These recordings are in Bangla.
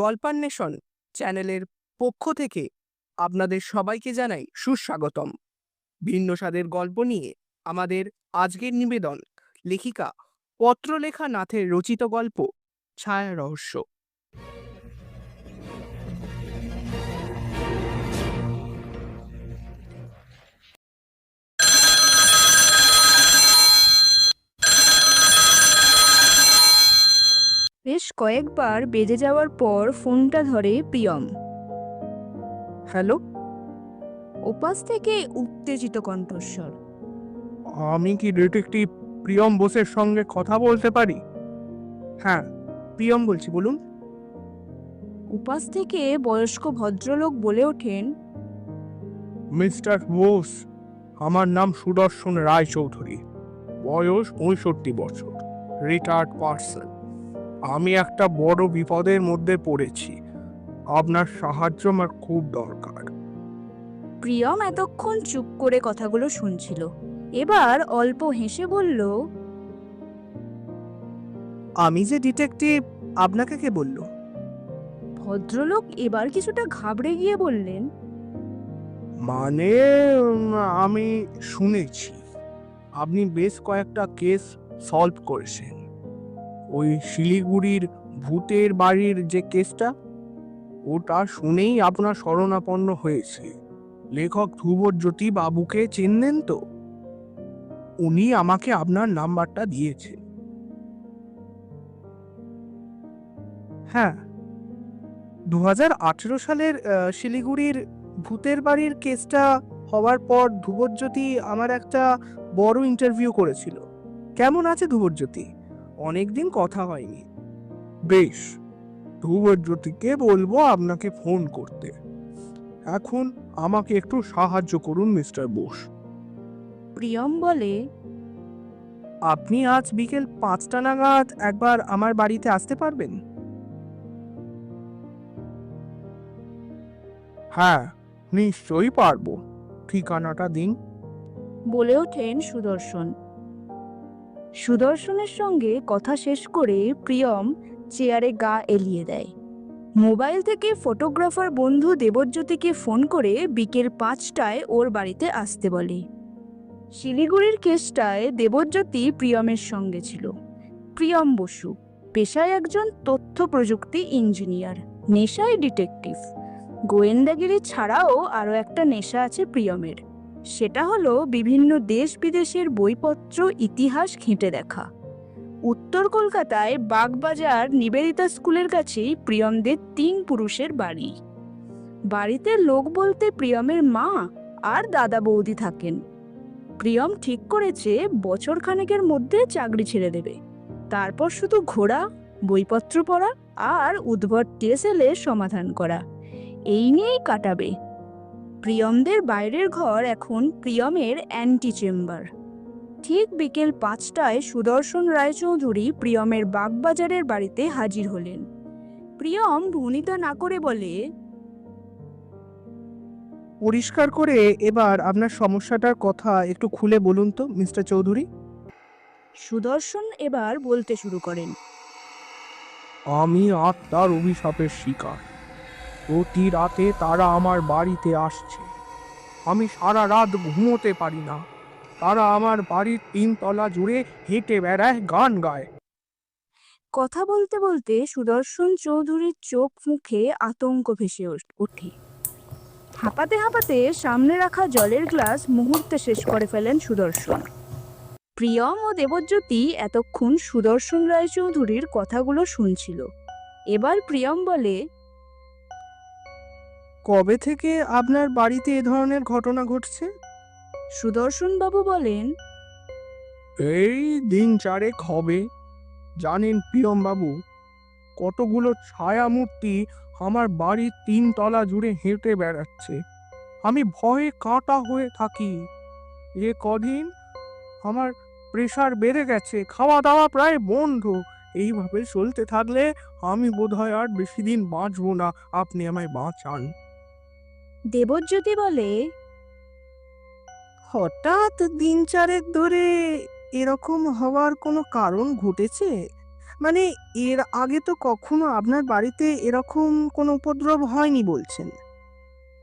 গল্পান্বেষণ চ্যানেলের পক্ষ থেকে আপনাদের সবাইকে জানাই সুস্বাগতম। ভিন্ন স্বাদের গল্প নিয়ে আমাদের আজকের নিবেদন লেখিকা পত্রলেখা নাথের রচিত গল্প, ছায়া রহস্য। বেশ কয়েকবার বেজে যাওয়ার পর ফোনটা ধরে প্রিয়ম। হ্যালো? ওপাশ থেকে উত্তেজিত কণ্ঠস্বর। আমি কি ডিটেকটিভ প্রিয়ম বোসের সঙ্গে কথা বলতে পারি? হ্যাঁ প্রিয়ম বলছি বলুন। উপাস থেকে বয়স্ক ভদ্রলোক বলে ওঠেন? মিস্টার বোস আমার নাম সুদর্শন রায়চৌধুরী। বয়স পঁয়ষট্টি বছর রিটায়ার্ড পার্সন। আমি একটা বড় বিপদের মধ্যে পড়েছি। আপনার সাহায্য আমার খুব দরকার। প্রিয়ম এতক্ষণ চুপ করে কথাগুলো শুনছিল। এবার অল্প হেসে বলল আমি যে ডিটেকটিভ আপনাকে কে বলল? ভদ্রলোক এবার কিছুটা ঘাবড়ে গিয়ে বললেন মানে উম, আমি শুনেছি। আপনি বেশ কয়েকটা কেস সলভ করেছেন। ওই শিলিগুড়ির ভূতের বাড়ির যে কেসটা, ওটা শুনেই আপনার শরণাপন্ন হয়েছে। লেখক ধ্রুবজ্যোতি বাবুকে চেনেন তো? উনি আমাকে আপনার নাম্বারটা দিয়েছে। হ্যাঁ। দু হাজার আঠেরো সালের শিলিগুড়ির ভূতের বাড়ির কেসটা হওয়ার পর ধ্রুবজ্যোতি আমার একটা বড় ইন্টারভিউ করেছিল। কেমন আছে ধ্রুবজ্যোতি? অনেকদিন কথা হয়নি। বেশ ধ্রুবজ্যোতিকে বলব আপনাকে ফোন করতে। এখন আমাকে একটু সাহায্য করুন মিস্টার বোস। প্রিয়ম বলে আপনি আজ বিকেল পাঁচটা নাগাদ একবার আমার বাড়িতে আসতে পারবেন? হ্যাঁ নিশ্চয়ই পারব। ঠিকানাটা দিন। বলে ওঠেন সুদর্শন। সুদর্শনের সঙ্গে কথা শেষ করে প্রিয়ম চেয়ারে গা এলিয়ে দেয়। মোবাইল থেকে ফটোগ্রাফার বন্ধু দেবজ্যোতিকে ফোন করে বিকেল পাঁচটায় ওর বাড়িতে আসতে বলে। শিলিগুড়ির কেসটায় দেবজ্যোতি প্রিয়মের সঙ্গে ছিল। প্রিয়ম বসু, পেশায় একজন তথ্য প্রযুক্তি ইঞ্জিনিয়ার, নেশায় ডিটেকটিভ। গোয়েন্দাগিরি ছাড়াও আরও একটা নেশা আছে প্রিয়মের। সেটা হলো বিভিন্ন দেশ বিদেশের বইপত্র, ইতিহাস ঘেঁটে দেখা। উত্তর কলকাতায় বাগবাজার নিবেদিতা স্কুলের কাছেই প্রিয়মদের তিন পুরুষের বাড়ি। বাড়িতে লোক বলতে প্রিয়মের মা আর দাদা বৌদি থাকেন। প্রিয়ম ঠিক করেছে বছর খানেকের মধ্যে চাকরি ছেড়ে দেবে। তারপর শুধু ঘোরা, বইপত্র পড়া আর উদ্ভট টেসেলে সমাধান করা। এই নিয়েই কাটাবে। প্রিয়মদের বাইরের ঘর এখন প্রিয়মের অ্যান্টি চেম্বার ঠিক বিকেল পাঁচটায় সুদর্শন রায়চৌধুরী প্রিয়মের বাগবাজারের বাড়িতে হাজির হলেন। প্রিয়ম ভূমিতা না করে বলে পরিষ্কার করে এবার আপনার সমস্যাটার কথা একটু খুলে বলুন তো মিস্টার চৌধুরী। সুদর্শন এবার বলতে শুরু করেন আমি আত্মার অভিশাপের শিকার। প্রতি রাতে তারা আমার বাড়িতে আসছে। আমি সারা রাত ঘুমোতে পারি না। তারা আমার বাড়ির তিনতলা জুড়ে হেঁটে বেড়ায়, গান গায়। কথা বলতে বলতে সুদর্শন চৌধুরীর চোখ মুখে আতঙ্ক ভেসে ওঠ- হাঁপাতে হাঁপাতে সামনে রাখা জলের গ্লাস মুহূর্তে শেষ করে ফেলেন সুদর্শন। প্রিয়ম ও দেবজ্যোতি এতক্ষণ সুদর্শন রায়চৌধুরীর কথাগুলো শুনছিল। এবার প্রিয়ম বলে কবে থেকে আপনার বাড়িতে এ ধরনের ঘটনা ঘটছে? সুদর্শন বাবু বলেন এই দিন চারেক হবে। জানেন প্রিয়ম বাবু কতগুলো ছায়া মূর্তি আমার বাড়ির তিনতলা জুড়ে হেঁটে বেড়াচ্ছে। আমি ভয়ে কাঁটা হয়ে থাকি। এ কদিন আমার প্রেশার বেড়ে গেছে খাওয়া দাওয়া প্রায় বন্ধ। এইভাবে চলতে থাকলে আমি বোধহয় আর বেশি দিন বাঁচবো না। আপনি আমায় বাঁচান। দেবজ্যোতি বলে, হঠাৎ দিন চারেক ধরে এরকম হওয়ার কোনো কারণ ঘটেছে? মানে এর আগে তো কখনো আপনার বাড়িতে এরকম কোনো উপদ্রব হয়নি বলছেন।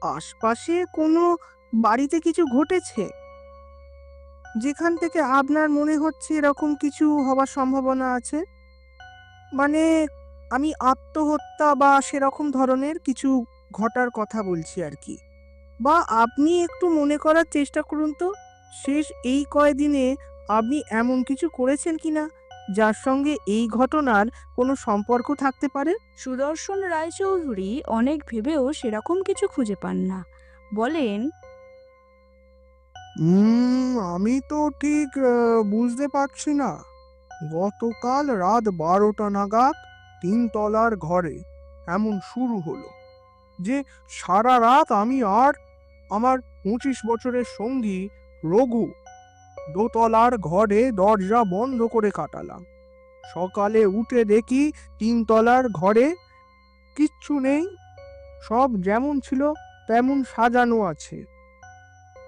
আশপাশে কোনো বাড়িতে কিছু ঘটেছে? যেখান থেকে আপনার মনে হচ্ছে এরকম কিছু হবার সম্ভাবনা আছে? মানে আমি আত্মহত্যা বা সেরকম ধরনের কিছু ঘটার কথা বলছি আর কি। বা আপনি একটু মনে করার চেষ্টা করুন তো শেষ এই কয়দিনে আপনি এমন কিছু করেছেন কি না যার সঙ্গে এই ঘটনার কোনো সম্পর্ক থাকতে পারে? সুদর্শন রায়চৌধুরী অনেক ভেবেও সেরকম কিছু খুঁজে পান না। বলেন আমি তো ঠিক বুঝতে পারছি না। গতকাল রাত বারোটা নাগাদ তিনতলার ঘরে এমন শুরু হলো। যে সারা রাত আমি আর আমার পঁচিশ বছরের সঙ্গী রঘু দোতলার ঘরে দরজা বন্ধ করে কাটালাম। সকালে উঠে দেখি তিনতলার ঘরে কিচ্ছু নেই সব যেমন ছিল তেমন সাজানো আছে।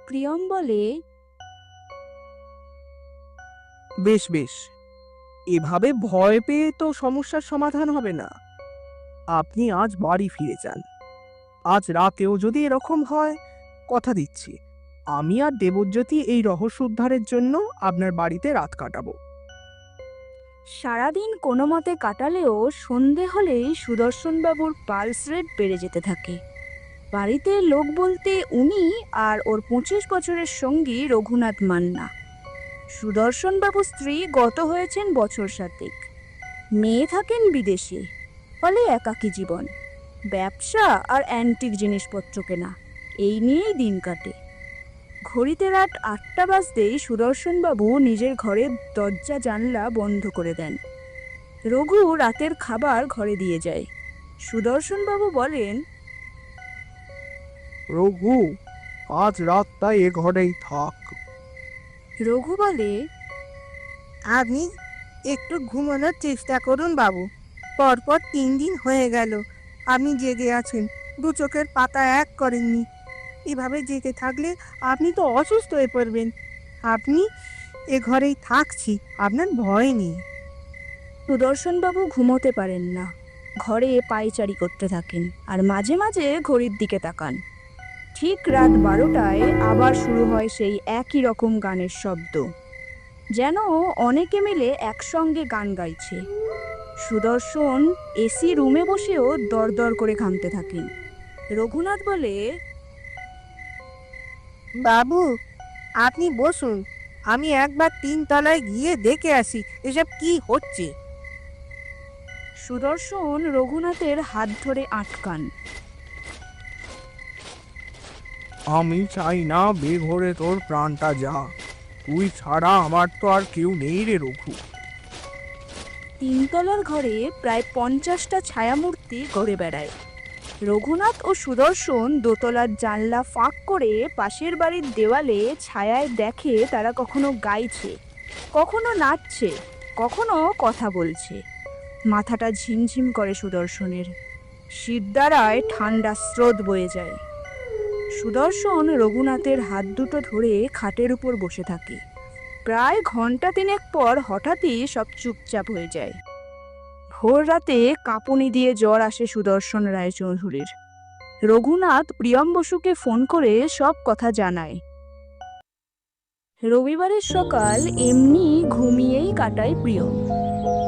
প্রিয়ম বলে বেশ বেশ। এভাবে ভয় পেয়ে তো সমস্যার সমাধান হবে না। আপনি আজ বাড়ি ফিরে যান। আজ রাতেও যদি এরকম হয়, কথা দিচ্ছি। আমি আর দেবজ্যোতি এই রহস্য উদ্ধারের জন্য আপনার বাড়িতে রাত কাটাবো। সারাদিন কোনো মতে কাটালেও সন্ধে হলেই সুদর্শনবাবুর পালস রেট বেড়ে যেতে থাকে। বাড়িতে লোক বলতে উনি আর ওর পঁচিশ বছরের সঙ্গী রঘুনাথ মান্না। সুদর্শনবাবু স্ত্রী গত হয়েছেন বছর সাতেক। মেয়ে থাকেন বিদেশে, ফলে একাকী জীবন। ব্যবসা আর অ্যান্টিক জিনিসপত্র কেনা। এই নিয়েই দিন কাটে। ঘড়িতে রাত আটটা বাজতেই সুদর্শনবাবু নিজের ঘরের দরজা জানলা বন্ধ করে দেন। রঘু রাতের খাবার ঘরে দিয়ে যায়। সুদর্শনবাবু বলেন রঘু আজ রাতটা এ ঘরেই থাক। রঘু বলে আপনি একটু ঘুমানোর চেষ্টা করুন বাবু। পরপর তিন দিন হয়ে গেল। আপনি জেগে আছেন দু চোখের পাতা এক করেননি। এভাবে জেগে থাকলে আপনি তো অসুস্থ হয়ে পড়বেন। আপনি এ ঘরেই থাকছি, আপনার ভয় নেই। সুদর্শনবাবু ঘুমোতে পারেন না। ঘরে পায়চারি করতে থাকেন আর মাঝে মাঝে ঘড়ির দিকে তাকান। ঠিক রাত বারোটায় আবার শুরু হয় সেই একই রকম গানের শব্দ। যেন অনেকে মিলে একসঙ্গে গান গাইছে। সুদর্শন এসি রুমে বসেও দরদর করে ঘামতে থাকেন। রঘুনাথ বলে বাবু আপনি বসুন। আমি একবার তিন তলায় গিয়ে দেখে আসি এসব কি হচ্ছে? সুদর্শন রঘুনাথের হাত ধরে আটকান। আমি চাই না বেঘরে তোর প্রাণটা যা। তুই ছাড়া আমার তো আর কেউ নেই রে রঘু। তিনতলার ঘরে প্রায় পঞ্চাশটা ছায়ামূর্তি ঘুরে বেড়ায়। রঘুনাথ ও সুদর্শন দোতলার জানলা ফাঁক করে পাশের বাড়ির দেওয়ালে ছায়ায় দেখে তারা কখনো গাইছে, কখনো নাচছে, কখনো কথা বলছে। মাথাটা ঝিমঝিম করে সুদর্শনের। শিরদাঁড়ায় ঠান্ডা স্রোত বয়ে যায়। সুদর্শন রঘুনাথের হাত দুটো ধরে খাটের উপর বসে থাকে। প্রায় ঘণ্টা তিনেক পর হঠাৎই সব চুপচাপ হয়ে যায়। ভোর রাতে কাঁপুনি দিয়ে জ্বর আসে সুদর্শন রায়চৌধুরীর রঘুনাথ প্রিয়ম বসুকে ফোন করে সব কথা জানায়। রবিবারের সকাল এমনি ঘুমিয়েই কাটায় প্রিয়ম।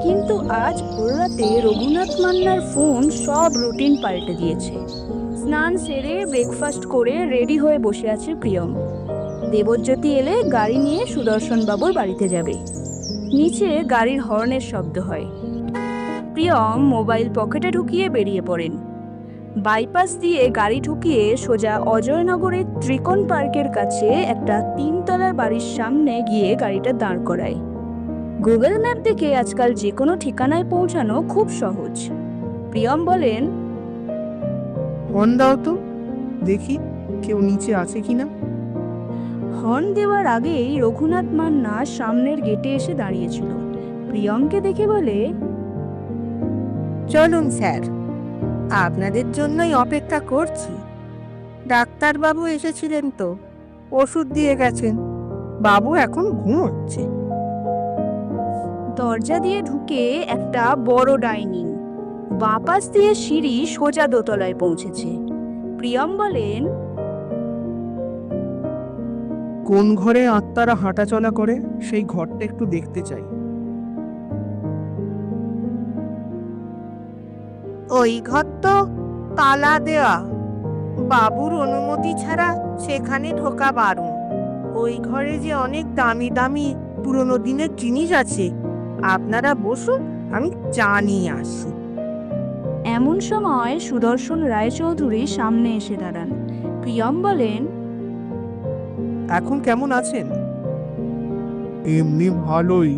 কিন্তু আজ ভোর রাতে রঘুনাথ মান্নার ফোন সব রুটিন পাল্টে দিয়েছে। স্নান সেরে ব্রেকফাস্ট করে রেডি হয়ে বসে আছে প্রিয়ম। দেবজ্যোতি এলে গাড়ি নিয়ে সুদর্শন বাবুর বাড়িতে যাবে। নিচে গাড়ির হর্নের শব্দ হয়। প্রিয়ম মোবাইল পকেটে ঢুকিয়ে বেরিয়ে পড়েন। বাইপাস দিয়ে গাড়ি ঢুকিয়ে সোজা অজয়নগরের ত্রিকোণ পার্কের কাছে একটা তিনতলার বাড়ির সামনে গিয়ে গাড়িটা দাঁড় করায়। গুগল ম্যাপ দেখে আজকাল যে কোনো ঠিকানায় পৌঁছানো খুব সহজ। প্রিয়ম বলেন, ফোন দাও তো, দেখি কেউ নিচে আছে কিনা। হর্ন দেওয়ার আগেই রঘুনাথ মান্না সামনের গেটে এসে দাঁড়িয়েছিল। প্রিয়মকে দেখে বলে চলুন স্যার আপনাদের জন্যই অপেক্ষা করছি। ডাক্তারবাবু এসেছিলেন তো ওষুধ দিয়ে গেছেন বাবু এখন ঘুমোচ্ছে। দরজা দিয়ে ঢুকে একটা বড় ডাইনিং বাপাস দিয়ে সিঁড়ি সোজা দোতলায় পৌঁছেছে। প্রিয়ম বলেন কোন ঘরে আত্মারা হাঁটাচলা করে সেই ঘরটা একটু দেখতে চাই। ওই ঘর তো তালা দেওয়া বাবুর অনুমতি ছাড়া সেখানে ঢোকা বারণ। ওই ঘরে যে অনেক দামি দামি পুরনো দিনের জিনিস আছে আপনারা বসুন আমি চা নিয়ে আসি। এমন সময় সুদর্শন রায়চৌধুরী সামনে এসে দাঁড়ান। প্রিয়ম বলেন এখন কেমন আছেন? এমনি ভালোই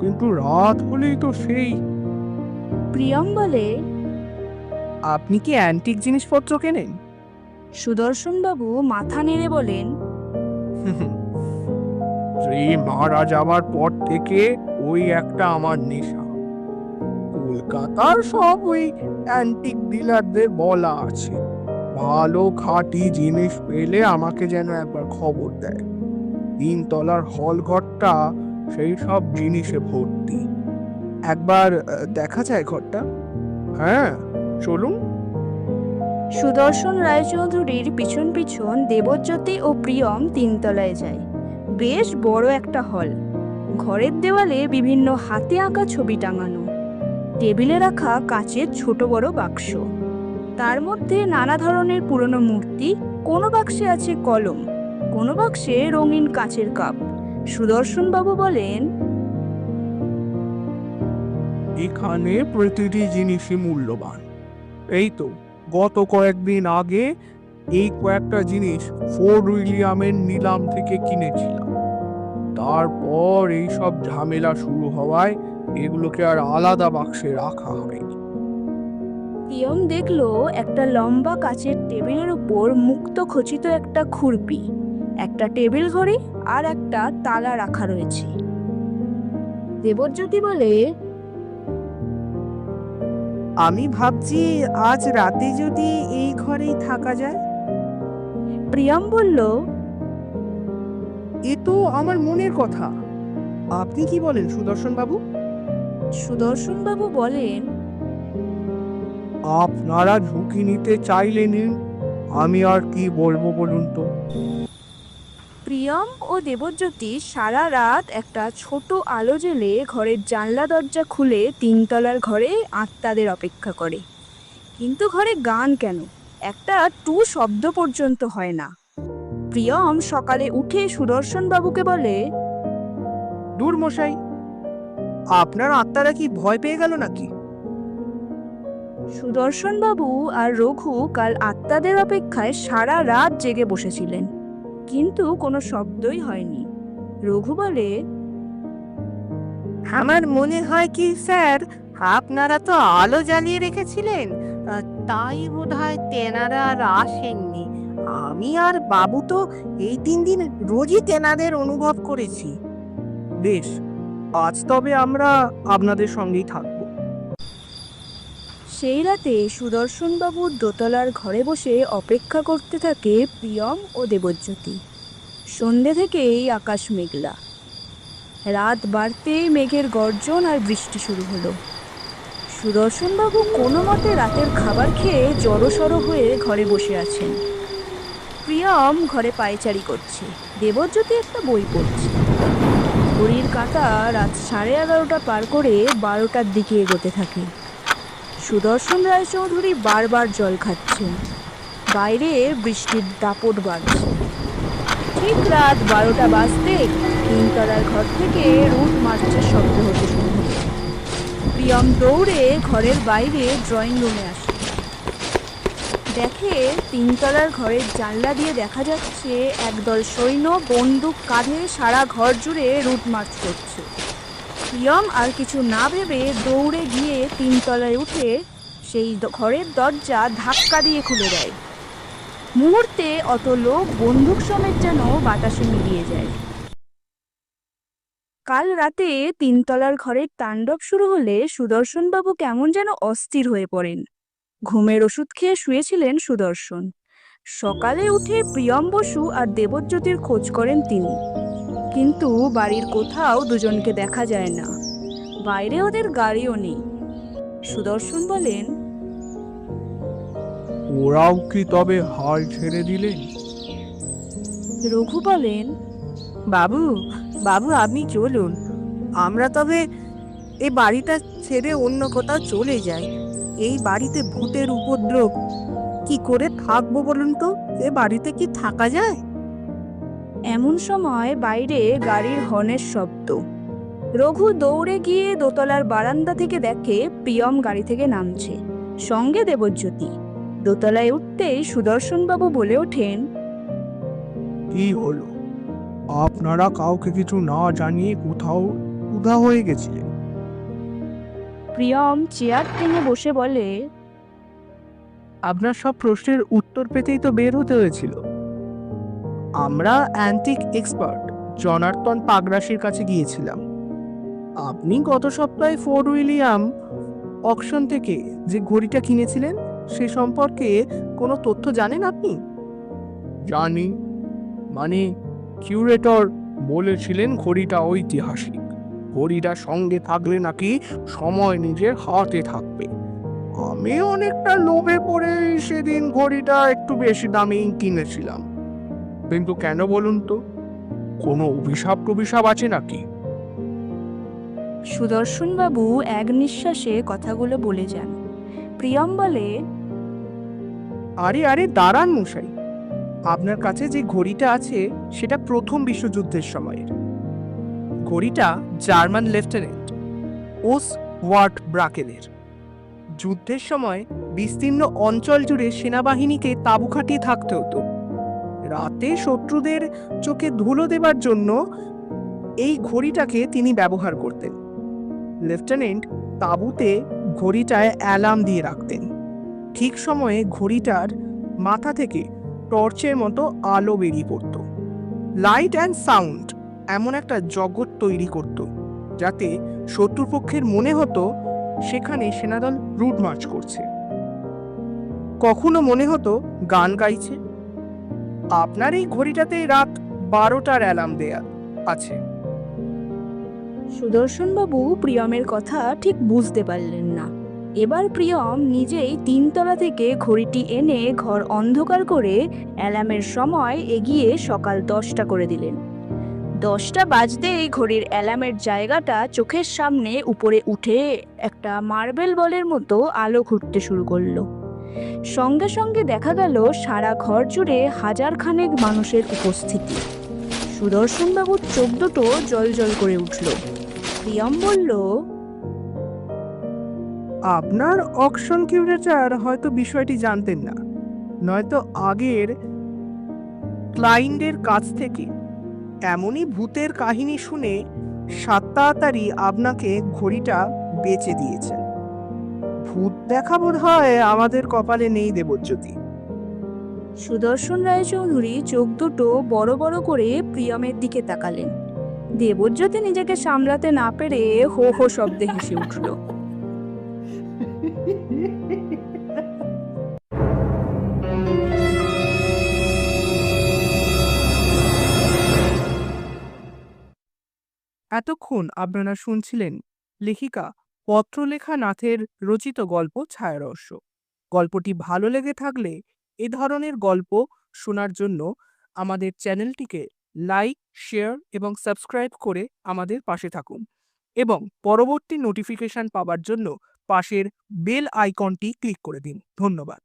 কিন্তু রাত হলেই তো সেই। প্রিয়ম বলে আপনি কি অ্যান্টিক জিনিসপত্র কেনেন? সুদর্শনবাবু মাথা নেড়ে বলেন শ্রী মারা যাওয়ার পর থেকে ওই একটা আমার নেশা। কলকাতার সব ওই অ্যান্টিক ডিলারদের বলা আছে। ভালো খাঁটি জিনিস পেলে আমাকে যেন একবার খবর দেয়। তিনতলার হল ঘরটা সেই সব জিনিসে ভর্তি। একবার দেখা যায় ঘরটা? হ্যাঁ চলুন। সুদর্শন রায়চৌধুরীর পিছন পিছন দেবজ্যোতি ও প্রিয়ম তিনতলায় যায়। বেশ বড় একটা হল। ঘরের দেওয়ালে বিভিন্ন হাতে আঁকা ছবি টাঙানো। টেবিলে রাখা কাচের ছোট বড় বাক্স। তার মধ্যে নানা ধরনের পুরনো মূর্তি, কোনো বাক্সে আছে কলম, কোনো বাক্সে রঙিন কাচের কাপ। সুদর্শনবাবু বলেন, এখানে প্রতিটি জিনিসই মূল্যবান। এই তো, গত কয়েকদিন আগে এই কয়েকটা জিনিস ফোর্ট উইলিয়ামের নিলাম থেকে কিনেছিলাম। তারপর এইসব ঝামেলা শুরু হওয়ায় এগুলোকে আর আলাদা বাক্সে রাখা হয়নি প্রিয়ম দেখল একটা লম্বা কাচের টেবিলের উপর মুক্ত খচিত একটা খুরপি একটা টেবিল ঘড়ি আর একটা তালা রাখা রয়েছে। দেবজ্যোতি বলে আমি ভাবছি আজ রাতে যদি এই ঘরেই থাকা যায়। প্রিয়ম বলল এ তো আমার মনের কথা। আপনি কি বলেন সুদর্শন বাবু সুদর্শন বাবু বলেন আপনারা ঝুঁকি নিতে চাইলে নিন। আমি আর কি বলব বলুন তো? প্রিয়ম ও দেবজ্যোতি সারা রাত একটা ছোট আলো জ্বেলে ঘরের জানলা দরজা খুলে তিনতলার ঘরে আত্মাদের অপেক্ষা করে। কিন্তু ঘরে গান কেন? একটা টু শব্দ পর্যন্ত হয় না। প্রিয়ম সকালে উঠে সুদর্শন বাবুকে বলে দূর মশাই আপনার আত্মারা কি ভয় পেয়ে গেল নাকি? সুদর্শন বাবু আর রঘু কাল আত্মাদের অপেক্ষায় সারা রাত জেগে বসেছিলেন। কিন্তু কোনো শব্দই হয়নি। রঘু বলে, আমার মনে হয় কি, স্যার, আপনারা তো আলো জ্বালিয়ে রেখেছিলেন। তাই বোধ হয় তেনারা আর আসেননি। আমি আর বাবু তো এই তিন দিন রোজই তেনাদের অনুভব করেছি। বেশ, আজ তবে আমরা আপনাদের সঙ্গেই থাকব। সেই রাতে সুদর্শনবাবুর দোতলার ঘরে বসে অপেক্ষা করতে থাকে প্রিয়ম ও দেবজ্যোতি। সন্ধে থেকেই আকাশ মেঘলা। রাত বাড়তেই মেঘের গর্জন আর বৃষ্টি শুরু হলো। সুদর্শনবাবু কোনো মতে রাতের খাবার খেয়ে জড়সড় হয়ে ঘরে বসে আছেন। প্রিয়ম ঘরে পায়চারি করছে। দেবজ্যোতি একটা বই পড়ছে। ঘড়ির কাঁটা রাত সাড়ে এগারোটা পার করে বারোটার দিকে এগোতে থাকে। সুদর্শন রায়চৌধুরী বারবার জল খাচ্ছেন বাইরে বৃষ্টির দাপট বাড়ছে। ঠিক রাত বারোটা বাজতে তিনতলার ঘর থেকে রুট মার্চের শব্দ হতে শুরু হলো। প্রিয়ম দৌড়ে ঘরের বাইরে ড্রয়িং রুমে আসে। দেখে তিনতলার ঘরের জানলা দিয়ে দেখা যাচ্ছে একদল সৈন্য, বন্দুক, কাঁধে সারা ঘর জুড়ে রুট মার্চ করছে। প্রিয়ম আর কিছু না ভেবে দৌড়ে গিয়ে তিনতলায় উঠে সেই ঘরের দরজা ধাক্কা দিয়ে খুলে দেয়। মুহূর্তে অত লোক বন্দুক সমেত যেন বাতাসে মিলিয়ে যায়। কাল রাতে তিনতলার ঘরের তাণ্ডব শুরু হলে সুদর্শনবাবু কেমন যেন অস্থির হয়ে পড়েন। ঘুমের ওষুধ খেয়ে শুয়েছিলেন সুদর্শন। সকালে উঠে প্রিয়ম বসু আর দেবজ্যোতির খোঁজ করেন তিনি। কিন্তু বাড়ির কোথাও দুজনকে দেখা যায় না। বাইরে ওদের গাড়িও নেই। সুদর্শন বলেন ওরাও কি তবে হাল ছেড়ে দিলেন? রঘু বলেন বাবু বাবু আপনি চলুন। আমরা তবে এই বাড়িটা ছেড়ে অন্য কোথাও চলে যাই। এই বাড়িতে ভূতের উপদ্রব। কি করে থাকব বলুন তো? এ বাড়িতে কি থাকা যায়? এমন সময় বাইরে গাড়ির হর্নের শব্দ। রঘু দৌড়ে গিয়ে দোতলার বারান্দা থেকে দেখে প্রিয়ম গাড়ি থেকে নামছে। সঙ্গে দেবজ্যোতি। দোতলায় উঠতেই সুদর্শনবাবু বলে ওঠেন কি হলো? আপনারা কাউকে কিছু না জানিয়ে কোথাও উধা হয়ে গেছিলেন? প্রিয়ম চেয়ার টেনে বসে বলে আপনার সব প্রশ্নের উত্তর পেতেই তো বের হতে হয়েছিল। আমরা অ্যান্টিক এক্সপার্ট জনার্দন পাগরাশির কাছে গিয়েছিলাম। আপনি গত সপ্তাহে ফোর্ড উইলিয়াম অকশন থেকে যে ঘড়িটা কিনেছিলেন, সে সম্পর্কে কোনো তথ্য জানেন আপনি? জানি। মানে কিউরেটর বলেছিলেন ঘড়িটা ঐতিহাসিক। ঘড়িটা সঙ্গে থাকলে নাকি সময় নিজের হাতে থাকবে। আমি অনেকটা লোভে পড়ে সেদিন ঘড়িটা একটু বেশি দামেই কিনেছিলাম। কিন্তু কেন বলুন তো? কোনো অভিশাপ টভিশাপ আছে নাকি? সুদর্শনবাবু এক নিঃশ্বাসে কথাগুলো বলে যান। প্রিয়ম বলে আরে আরে দাঁড়ান মশাই। আপনার কাছে যে ঘড়িটা আছে সেটা প্রথম বিশ্বযুদ্ধের সময়ের। ঘড়িটা জার্মান লেফটেন্যান্ট ওস ওয়ার্ট ব্রাকেনের যুদ্ধের সময় বিস্তীর্ণ অঞ্চল জুড়ে সেনাবাহিনীকে তাঁবু খাটিয়ে থাকতে হতো। রাতে শত্রুদের চোখে ধুলো দেবার জন্য এই ঘড়িটাকে তিনি ব্যবহার করতেন। লেফটেন্যান্ট তাঁবুতে ঘড়িটায় অ্যালার্ম দিয়ে রাখতেন। ঠিক সময়ে ঘড়িটার মাথা থেকে টর্চের মতো আলো বেরিয়ে পড়ত। লাইট অ্যান্ড সাউন্ড এমন একটা জগৎ তৈরি করত, যাতে শত্রুপক্ষের মনে হতো সেখানে সেনাদল রুট মার্চ করছে। কখনো মনে হতো গান গাইছে আপনার এই ঘড়িটাতে রাত বারোটার অ্যালার্ম দেয়া আছে। সুদর্শনবাবু প্রিয়মের কথা ঠিক বুঝতে পারলেন না। এবার প্রিয়ম নিজেই তিনতলা থেকে ঘড়িটি এনে ঘর অন্ধকার করে অ্যালার্মের সময় এগিয়ে সকাল দশটা করে দিলেন। দশটা বাজতেই ঘড়ির অ্যালার্মের জায়গাটা চোখের সামনে উপরে উঠে একটা মার্বেল বলের মতো আলো ঘুরতে শুরু করল। সঙ্গে সঙ্গে দেখা গেল সারা ঘর জুড়ে হাজার খানেক মানুষের উপস্থিতি। সুদর্শনবাবুর চোখ দুটো জল জল করে উঠল। প্রিয়ম বলল, আপনার অকশন কিউরেটার হয়তো বিষয়টি জানতেন না, নয়তো আগের ক্লায়েন্টের কাছ থেকে। এমনই ভূতের কাহিনী শুনে সাত তাড়াতাড়ি আপনাকে ঘড়িটা বেচে দিয়েছেন ভূত দেখা বোধ হয় আমাদের কপালে নেই দেবজ্যোতি। সুদর্শন রায়চৌধুরী চোখ দুটো বড় বড় করে প্রিয়মের দিকে তাকালেন। দেবজ্যোতি নিজেকে সামলাতে না পেরে হো হো শব্দে হেসে উঠল। এতক্ষণ আপনারা শুনছিলেন লেখিকা পত্রলেখা নাথের রচিত গল্প ছায়ারস্য গল্পটি ভালো লেগে থাকলে এ ধরনের গল্প শোনার জন্য আমাদের চ্যানেলটিকে লাইক, শেয়ার এবং সাবস্ক্রাইব করে আমাদের পাশে থাকুন এবং পরবর্তী নোটিফিকেশান পাওয়ার জন্য পাশের বেল আইকনটি ক্লিক করে দিন। ধন্যবাদ।